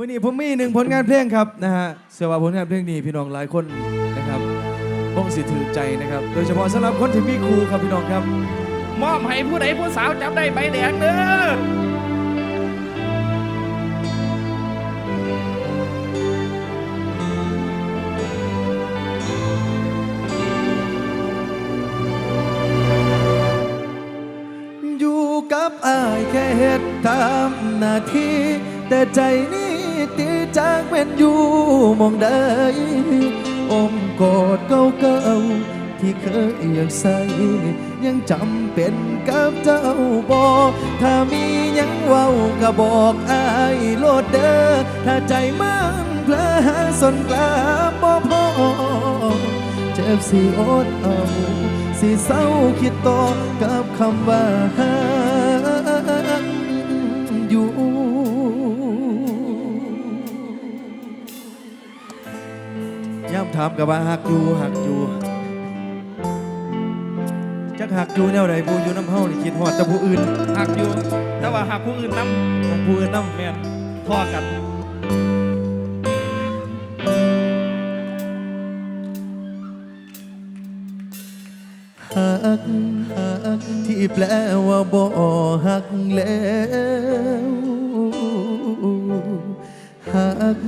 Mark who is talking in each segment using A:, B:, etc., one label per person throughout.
A: มื่อนี้ผมมีหนึ่งผลงานเพลงครับนะฮะเชื่อว่าผลงานเพลงนี้พี่น้องหลายคนนะครับคงสิถือใจนะครับ โดยเฉพาะสำหรับคนที่มีครูครับพี่น้องครับ
B: มอบให้ผู้ใดผู้สาวจับได้ใบแดงเด้อ
A: อยู่กับอายแค่เฮ็ดตามหน้าที่แต่ใจนี้ ตีจากเป็นอยู่มองใดอมกอดเก่าๆที่เคยอยากใส่ยังจำเป็นกับเจ้าบอกถ้ามียังเว้าก็บอกอายโลดเด้อถ้าใจมันเพลอสนกลาบ่พอเจ็บสิอดเอาสิเศร้าคิดต่อกับคำว่าหัก ถามกับว่าหักอยู่หักอยู่จักหักอยู่แนวใดบูอยู่น้ำเฮานี่คิดฮอดแต่ผู้อื่น
B: หักอยู่ แต่ว่าหักผู้อื่นนำ
A: หักผู้อื่นน้ำ
B: แม่นพ่อกัน
A: หักหักที่แปลว่าบ่หักแล้วหัก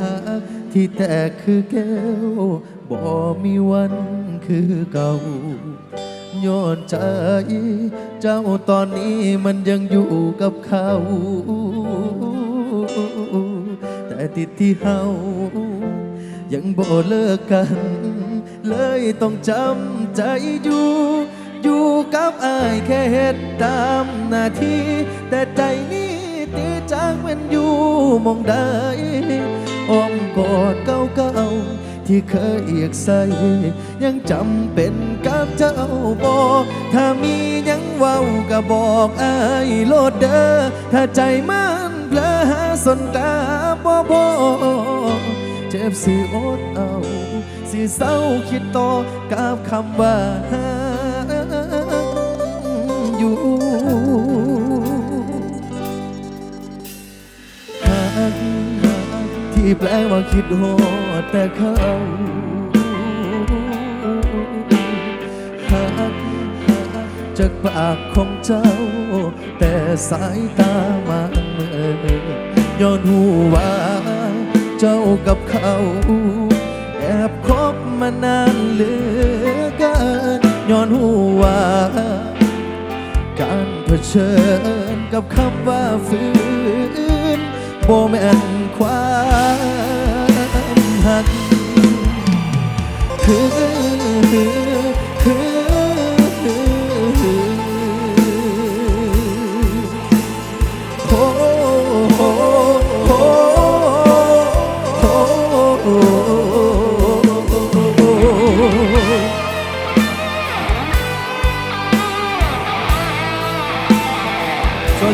A: หัก ที่แตกคือแก้วบ่มีวันคือเก่าย้อนใจเจ้าตอนนี้มันยังอยู่กับเขา แต่ติดที่เฮายังบ่เลิกกัน เลยต้องจำใจอยู่ อยู่กับอายแค่เฮ็ดตามหน้าที่ แต่ใจนี้ตีจากมันอยู่มองใด อ้อมกอดเก่าๆที่เคยเอียกใส่ยังจำเป็นกับเจ้าบอกถ้ามียังเว้าก็บอกอายโลดเด้อถ้าใจมันเพลอสนตาบ่บอกเจ็บสิอดเอาสิเศร้าคิดต่อกับคำว่าอยู่ แปลว่าคิดฮอดแต่เขาหักหักจากปากของเจ้า แต่สายตามาเมื่อย้อนหูว่าเจ้ากับเขา แอบคบมานานเหลือเกินย้อนหูว่าการเผชิญกับคำว่าฝืน บ่แม่นความหักคือ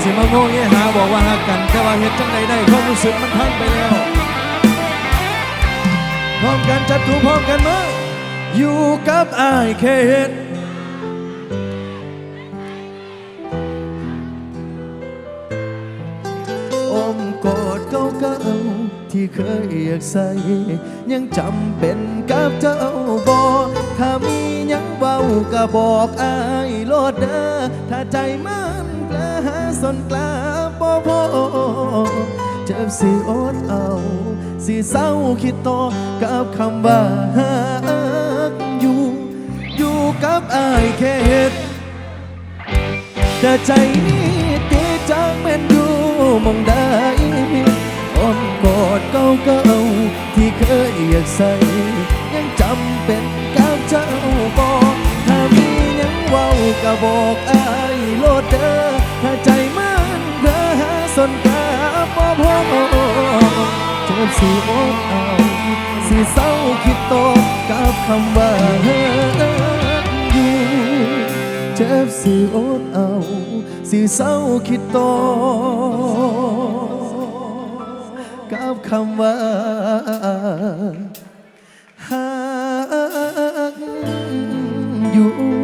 A: สิมาโง่เงี้ยหาบอกว่าหักกัน แต่ว่าเฮ็ดจังใดได้ความรู้สึกมันพังไปแล้ว พร้อมกันจัดถูพร้อมกันมาอยู่กับอายแค่เห็นอมกอดเก่าๆที่เคยอยากใส่ ยังจำเป็นกับเจ้าบอกถ้ามียังเบาก็บอกอายโลดเด้อถ้าใจมันแปล สนกลาบ่พอเจ็บสิอดเอา สิเศร้าคิดต่อกับคำว่าหักอยู่ อยู่กับอายแค่เฮ็ดแต่ใจนี้ตีจังเป็นอยู่มองได้อ้อมกอดเก่าๆที่เคยอยากใส่ยังจำเป็นกับเจ้าบอกถ้ามียังเว้าก็บอกอายโลดเด้อถ้าใจ นกาบ่พอเจ็บสิอดเอาสิเศร้าคิดตอกับคำว่าอยู่เจ็บสิอดเอาสิเศร้าคิดต่อกับคำว่าหักอยู่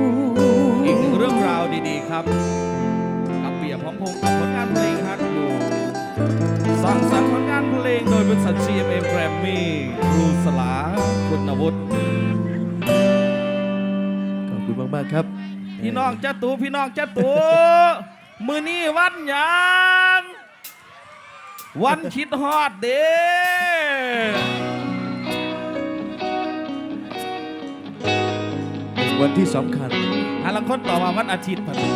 B: งษ์กับผลงานเพลงฮักอยู่สร้างสรรค์ผลงานเพลงบริษัท GMM Grammy ครูสลาคุณวุฒิ
A: ขอบคุณมาก ๆ ครับ
B: พี่น้องจ้าตูพี่น้องจ้าตูมือนี้วันหยังวันคิดฮอดเด้
A: วันที่สำคัญ
B: หาลังคนต่อมาวันอาทิตย์พอดี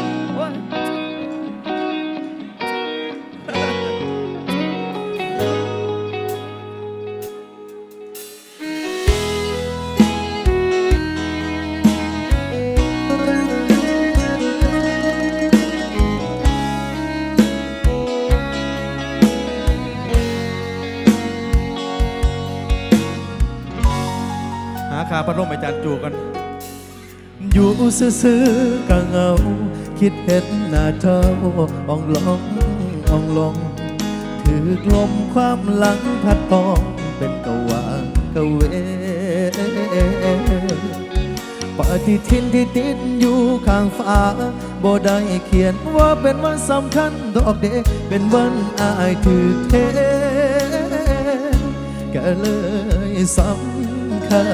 B: อย์
A: จูกัน อยู่ซื่อๆก็เหงา คิดเห็นหน้าเธออ่องลองอ่องลองถือกลมความหลังพัดตองเป็นกวางกเวปฏิทินที่ติดอยู่ข้างฟ้าบ่ได้เขียนว่าเป็นวันสำคัญดอกเดเป็นวันอายถือเทก็เลยสำ คัญ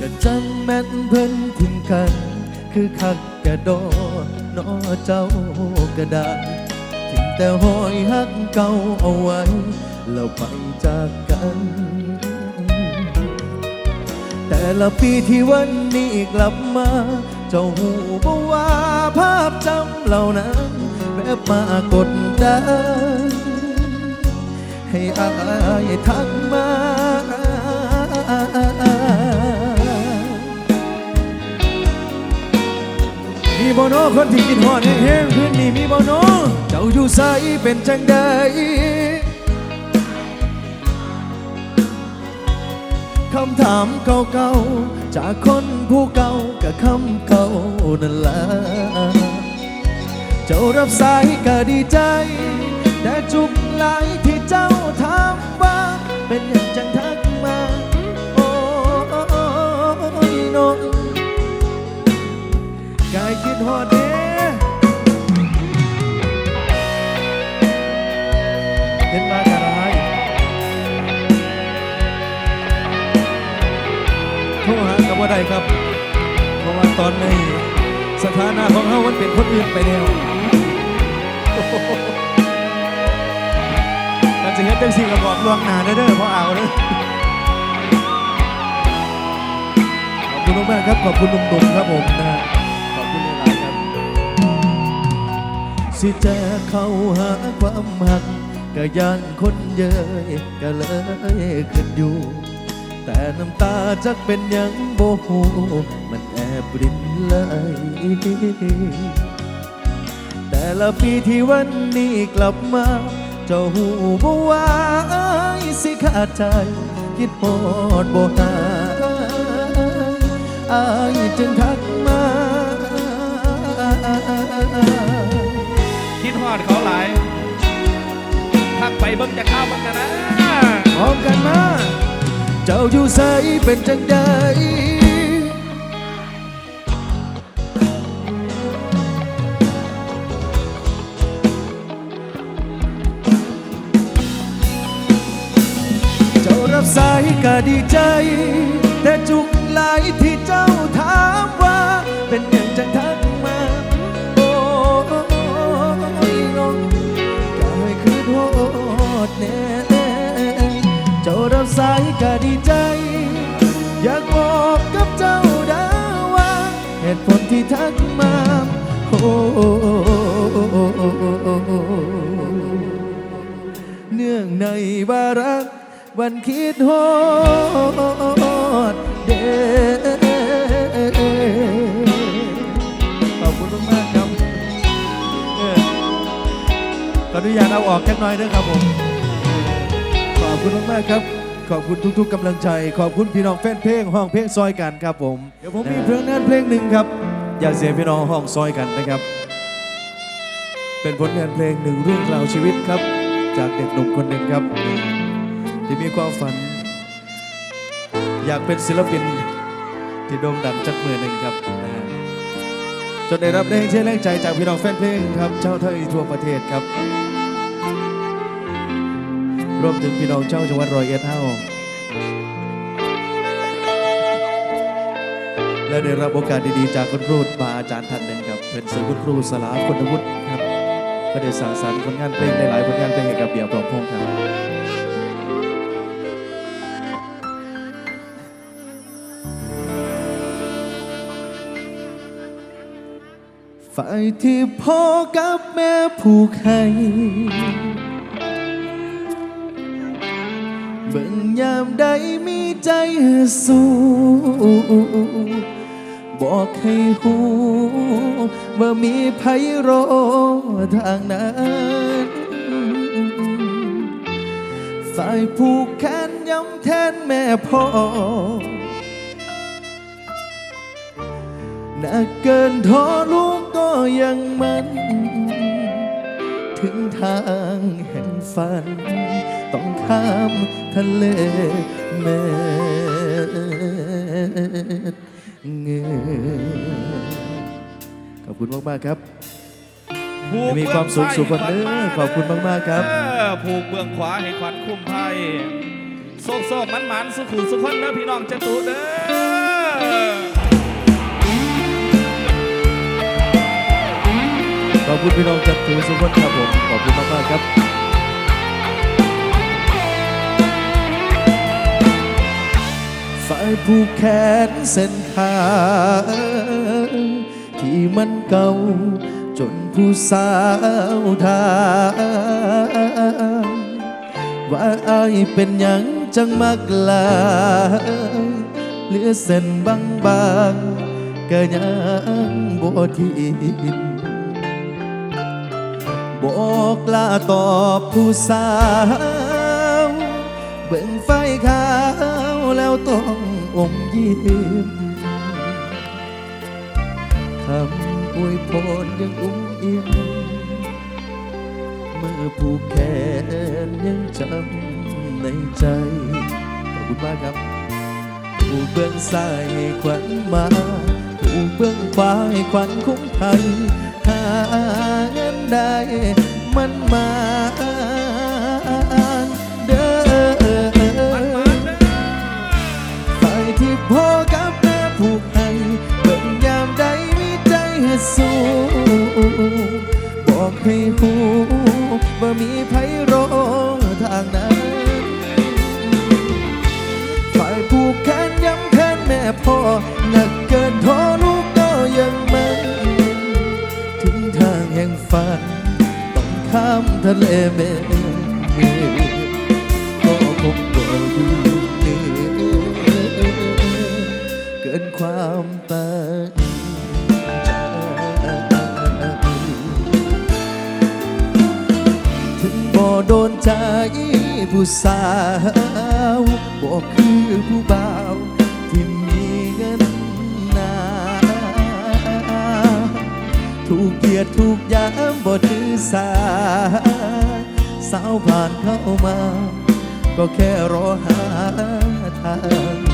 A: ก็จังแม่นเพิ่นทิ้งกัน คือคักกระโดนอเจ้าก็ได้ทิ้งแต่หอยหักเก่าเอาไว้แล้วไปจากกัน แต่ละปีที่วันนี้กลับมา เจ้าหูบ่ว่าภาพจำเหล่านั้นแบบมากดดันให้อายทักมา มีบโนคนที่กินหอดแห้งๆพื้นนี้มีบโนเจ้าอยู่ใสเป็นจังใดคำถามเก่าๆ จากคนผู้เก่ากับคำเก่านั่นละเจ้ารับสายก็ดีใจ แต่จุกหลายที่เจ้าถามว่า เป็นอย่างจังทัก น้องกายคิดฮอดเด้เห็นมากระไรโทรหากับว่าใดครับ เพราะว่าตอนนี้สถานะของเขามันเป็นคนอื่นไปแล้วการจะเห็นจังสี่กระบอกลวงหนาเด้อเด้อเพราะเอาเด้อ มากๆครับ ขอบคุณหนุ่มๆครับผมนะ ขอบคุณหลายๆครับ สิจะเข้าหาความหักก็ย่านคนเยยก็เลยขึ้นอยู่ แต่น้ำตาจักเป็นยังโบหูมันแอบรินไหลแต่ละปีที่วันนี้กลับมาเจ้าหูบ่ว่าอ้สิขาดใจ คิดโหดบ่หา อายจึงทักมา
B: คิดฮอดเขาหลายทักไปเบิ่งจะเข้าวมันกันนะ
A: พร้อมกันมา เจ้าอยู่ใสเป็นจังใดเจ้ารับสายก็ดีใจ แต่จุก ดีใจ อยากบอกกับเจ้าดาว่าเหตุผลที่ทักมาโอ้เนื่องในวาระวันคิดฮอดเดขอบคุณมากครับขออนุญาตเอาออกแค่น้อยนะครับผม ขอบคุณมากครับ ขอบคุณทุก ๆกำลังใจ ขอบคุณพี่น้องแฟนเพลงห้องเพลงซอยกันครับผมเดี๋ยวผมมีเพลงนั้นเพลงหนึ่งครับ อยากเสียพี่น้องห้องซอยกันนะครับ เป็นผลงานเพลงหนึ่งเรื่องราวชีวิตครับ จากเด็กหนุ่มคนหนึ่งครับ ที่มีความฝัน อยากเป็นศิลปินที่โด่งดังจากมือหนึ่งครับจนได้รับแรงเชื่อแรงใจจากพี่น้องแฟนเพลงครับเจ้าไทยทั่วประเทศครับ รวมถึงพี่น้องเจ้าจังหวัดร้อยเอ็ดเฮาและได้รับโอกาสดีๆจากคุณครูบาอาจารย์ท่านหนึ่งครับเป็นสื่อคุณครูสลาคุณวุฒิครับก็ได้สร้างสรรค์ผลงานเพลงหลายๆผลงานเพลงให้กับเบียร์ปรองพงษ์ครับฝ่ายที่พ่อกับแม่ผูกให้ เบิ่งยามใดมีใจสู้ บอกให้หูว่ามีไพโรทางนั้นฝ่ายผูกแขนย้ำแทนแม่พ่อหนักเกินท้อลูกก็ยังมัน ถึงทางแห่งฝัน ต้องข้ามทะเลแม่เงยขอบคุณมาก ๆ ครับ
B: ผูก
A: มีความสุขสุขวันเด้อขอบคุณมากๆครับ
B: เออผูกเบื้องขวาให้ขวัญคุ้มภัยโศกโศกมันมันๆสุขุสุขคนเด้อพี่น้องจตุเด้อ
A: ขอบคุณพี่น้องจัดถือสุขคนครับผม ขอบคุณมาก ๆ ครับ ผูกแขนเส้นทาที่มันเก่าจนผู้สาวทาว่าอายเป็นหยังจังมากลายเหลือเส้นบางๆก็ยังบ่ทิมบอกลาตอบผู้สาว เบิ่งไฟขาวแล้วต้อง อมยิ้มคำอวยพรยังอุ้มอิ่มเมื่อผูกแขนยังจำในใจ ขอบคุณมากครับ ผู้เบื้องซ้ายให้ขวัญมา ผู้เบื้องขวาให้ขวัญคุ้มภัยหาเงินได้มันมา พ่อกับแม่ผูกให้เบิ่งยามใดมีใจให้สู้บอกให้หูว่ามีไพโรทางนั้นฝ่ายผูกแขนย้ำแทนแม่พ่อหนักเกินท้อลูกก็ยังมันถึงทางแห่งฝันต้องข้ามทะเลแม่ ความตั้งใจถึงบ่โดนใจผู้สาวบอกคือผู้บ่าวที่มีเงินหนาถูกเกียดถูกยามบ่ถือสาสาวผ่านเข้ามา ก็แค่รอหาทาง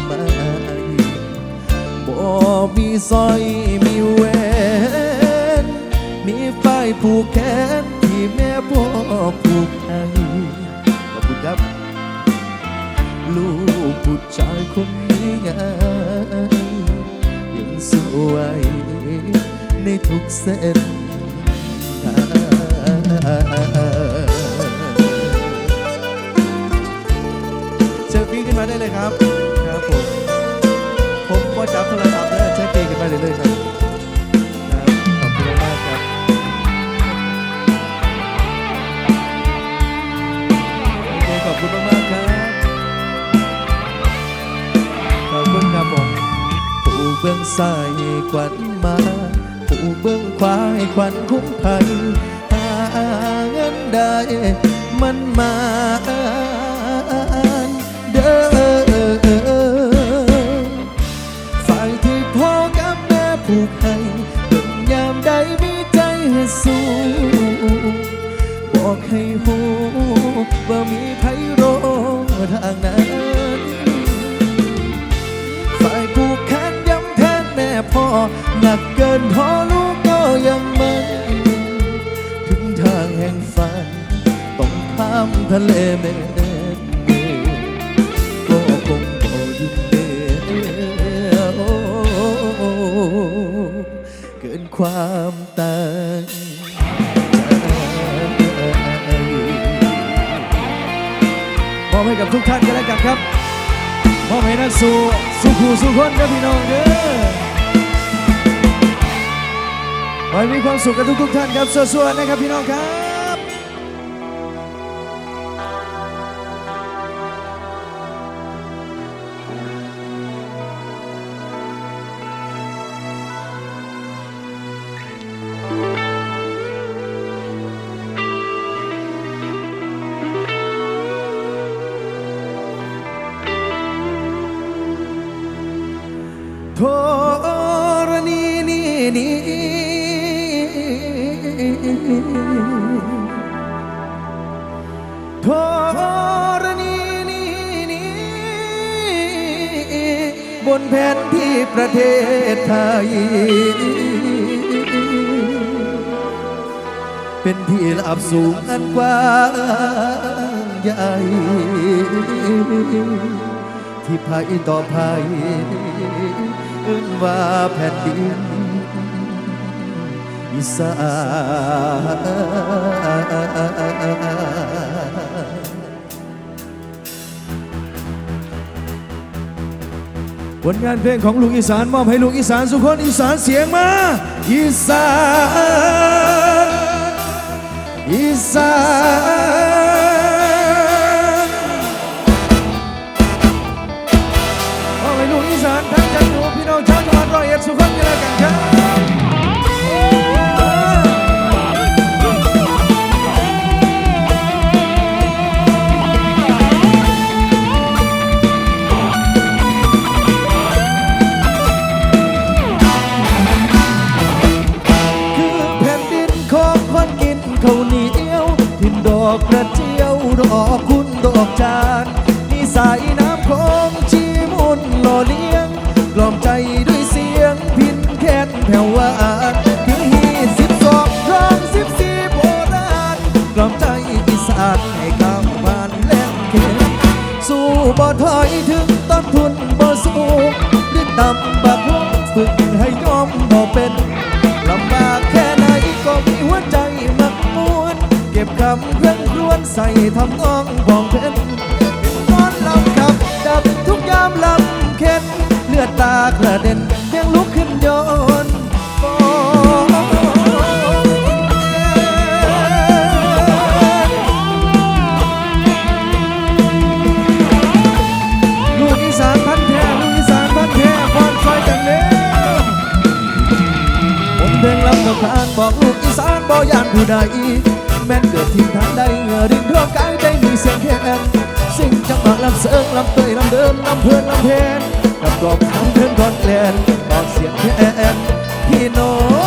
A: มีสร้อยมีแหวนมีไฟผูกแขนที่แม่พ่อผูกให้ขอบคุณครับ ลูกผู้ชายคนนี้ไงยังสวยในทุกเส้น ขวัญมาผู้เบื้องควาให้ขวัญคุ้มภัยหาเงินได้ หนักเกินพอรู้ก็ยังมันถึงทางแห่งฝัน ต้องข้ามทะเลเมเดก็คงบ่ยินเดียวเกินความตั้งมอบให้กับทุกท่านกันแล้วกันครับมอบให้นักสู้สู้ผู้สู้คนครับพี่น้องเด้อ ขอให้มีความสุขกันทุกๆท่านครับสวัสดีนะครับพี่น้องครับโทรณีนี่นี่ โทรณีนี่นี่บนแผ่นที่ประเทศไทย เป็นที่ลาบสูงอันกว้างใหญ่ที่ภัยต่อภัยเอิ้นว่าแผ่นดิน อีสานผลงานเพลงของลูกอีสานมอบให้ลูกอีสานสุขคนอีสานเสียงมา อีสานอีสานมอบให้ลูกอีสานทั้งจังหวัดพี่น้องชาวจังหวัดร้อยเอ็ดสุขคนกันแล้วกันครับ จานนิสัยน้ำของชีมุนหล่อเลี้ยงกล่อมใจด้วยเสียงพินแค้นแผ่ววานคือฮีสิบสองร้องสิบสี่โบราณกล่อมใจอีสานให้ข้ามผ่านแล่นเข็นสู้บ่ถอยถึงต้นทุนบ่สูงหรือต่ำบักหงฝึกให้ยอมบ่เป็นลำบากแค่ไหนก็มีหัวใจมักมวน เก็บคำเครื่องรวนใส่ทำนองของากระเด็นเพียงลุกขึ้นโยนฟ้อนลูกอีสานพันธุ์แท้ลูกอีสานพันธุ์แท้ฟอนไฟกันเร็วผมเพลงลำกับทานบอกลูกอีสานบ่ยานผู้ใดแม้นเกิดทิ่ทางใดเหงื่อรินทั่วกายได้มีเสียงแคนสิ่งจังหวะลำเสิงลำเตยลำเดินลำเพลินลำเพน กับกลอบลำเพื่อนก่อนแกลนบอกเสียงแคนพี่น้อง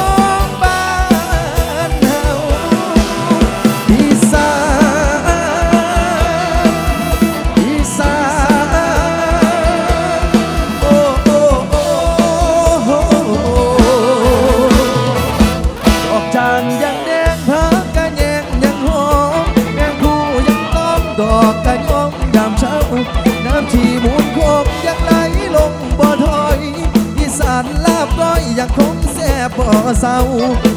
A: ร้า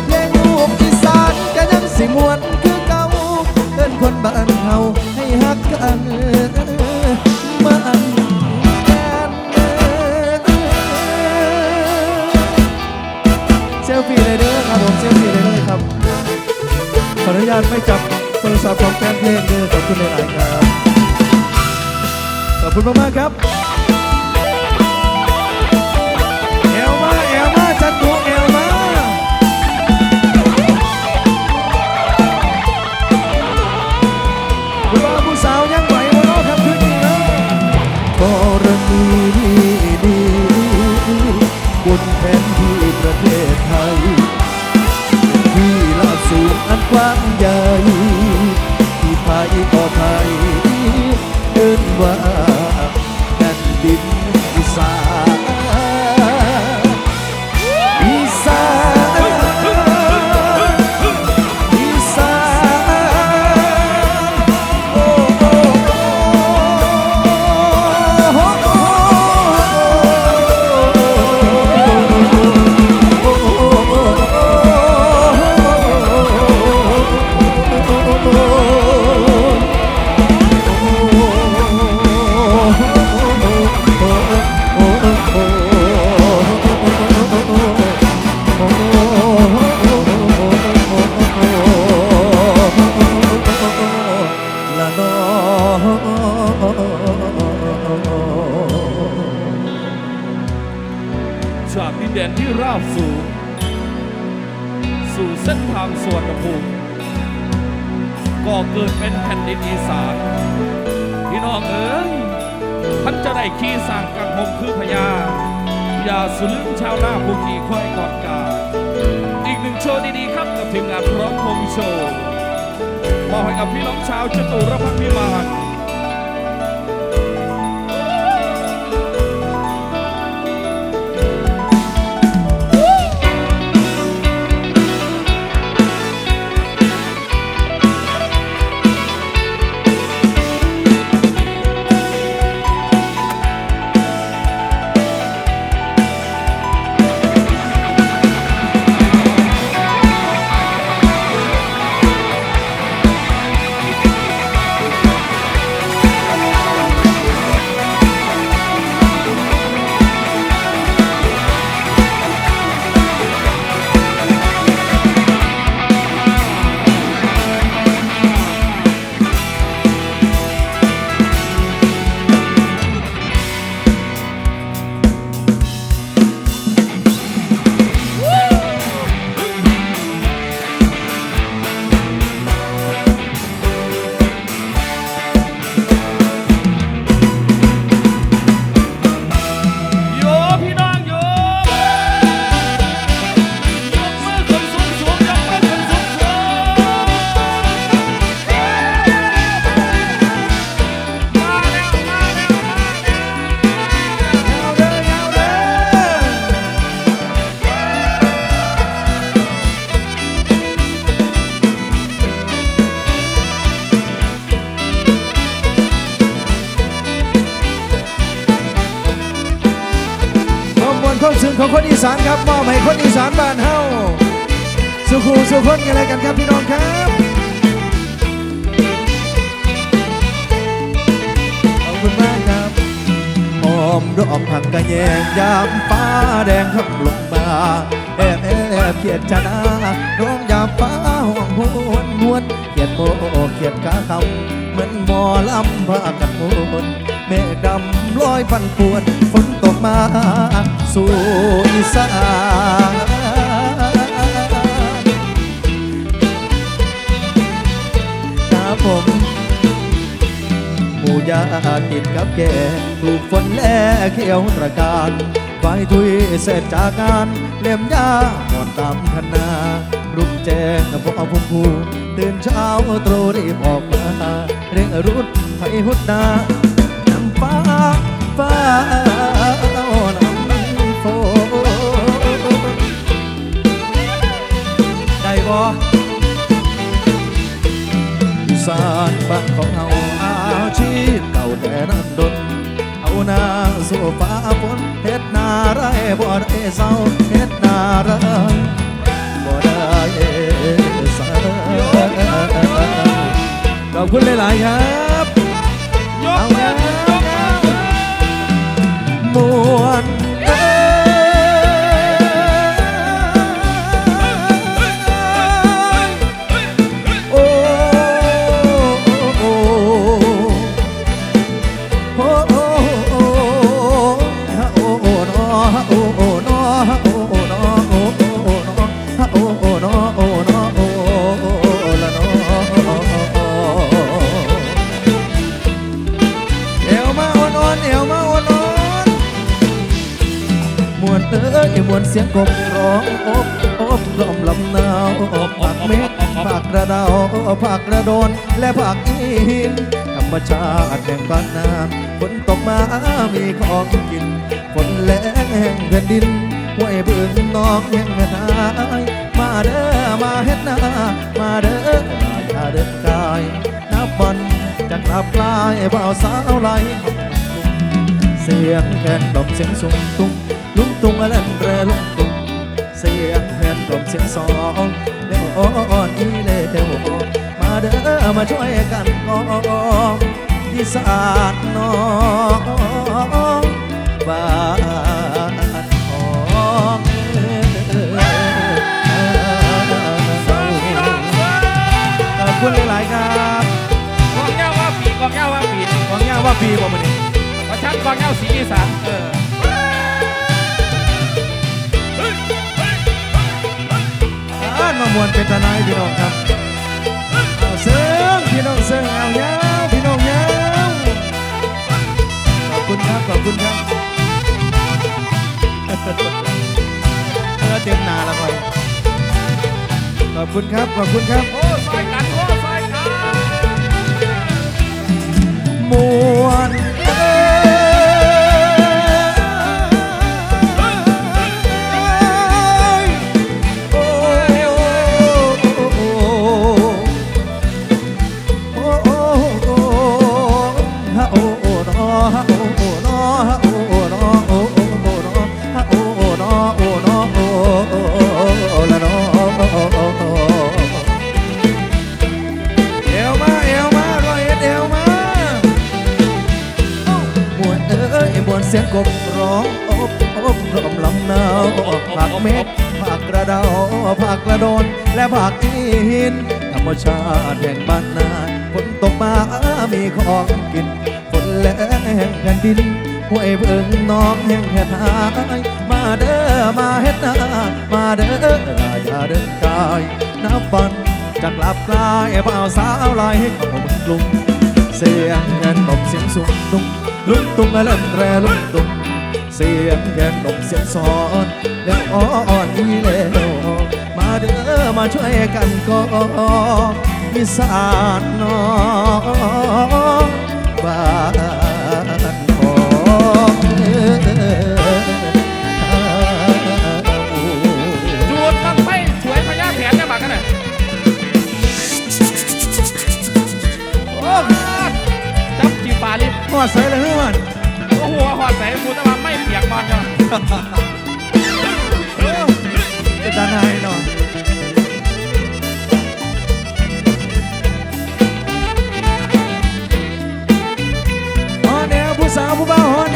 A: เพลงลูกอีสานก็ยังสิมวนคือเก่าเอิ้นคนบ้านเฮาให้ฮักกันมันแก่นเซลฟี่เลยเด้อครับผมเซลฟี่เลยเลยครับ ขออนุญาตไม่จับโทรศัพท์ของแฟนเพลงเด้อขอบคุณหลายๆครับ ขอบคุณมากๆค
B: รับ พี่น้องชาวจตุรพักษ์พิมาน
A: ดอกผักกระแยงยามฟ้าแดงขับลงมาแอบแอบเขียดชนะน้องยามฟ้าห่วงหวนหวนเขียดโมเขียดกาคำเหมือนหมอลำพากันมวนเมฆดำลอยพันปวนฝนตกมา สู่อีสาน ยาติดกับแกถูกฝนแลเขียวตระการไฟทุยเสร็จจากงานเล่มยาหอดตามคณารุกแจ้งพอพุ่มพูตื่นเช้าตรู่รีบออกมาเร่งรุดไปหุดนาน้ำฟ้าฟ้า เศร้าเฮ็ดนาไรบ่ได้สาขอบคุณหลาย ๆ ครับ วนเสียงกบร้องอบอบลมลำนาวอบผักเม็ดผักกระดาวผักกระโดน และผักอินธรรมชาติแห่งบ้านนาฝนตกมามีของกินฝนแรงแห่งแผ่นดินห้วยบึงนองแห่งแม่นายมาเด้อมาเฮ็ดนามาเด้ออย่าเดินกายนับวันจะกลับลายเบาสาวไหลเสียงแคนดอกเสียงสูงตุ้ง ลุงตุ้งอะไรเรลุงตุ้งเสียงแคนดอกเสียงสองเร็วอ่อนอีเร็วมาเด้อมาช่วยกันกองอีสานน้องบ้านของเอ่ยขอบคุณหลายๆครับ
B: บอกแก้วว่าปี
A: ว่าปีบ่มันนี่
B: ประชันกองเงาสีสานเออ
A: มามวนเป็นทนายพี่น้องครับเอาเซิงพี่น้องเซิงเอายาวพี่น้องยาวขอบคุณครับขอบคุณครับเออเต็มนาล้วไปขอบคุณครับขอบคุณครับ
B: โอ้ซอยกันโอ้ซอยกัน
A: มวนเอ้ กบร้องอบอบรอมลำหนาวผักเม็ดผักกระเดาผักกระโดน และผักที่หิน ธรรมชาติแห่งบ้านนาฝนตกมามีของกินฝนแรงแห่งแผ่นดินห้วยเบิ่งน้องแห่งแผ่นหายมาเด้อมาเฮ็ดนามาเด้อลาอย่าเดินกายน้ำปันจากลับกลายเบาสาวลายให้ข้าเมืองกรุงเสียงแคนนมเสียงสูงตุ้ง ลุงตุ้งและเล่นแตรลุงตุ้งเสียงแกนนมเสียงสอนแล้วอ่อนอีแล้วมาเด้อมาช่วยกันก็มีสานน้องบ้า ใส่
B: กูแต่ว่าไม่เปียกมันเนะจะ
A: ดัน
B: ให้หน่อยอ๋อเนี่ยผู้สา
A: วผู้บ่าวฮอน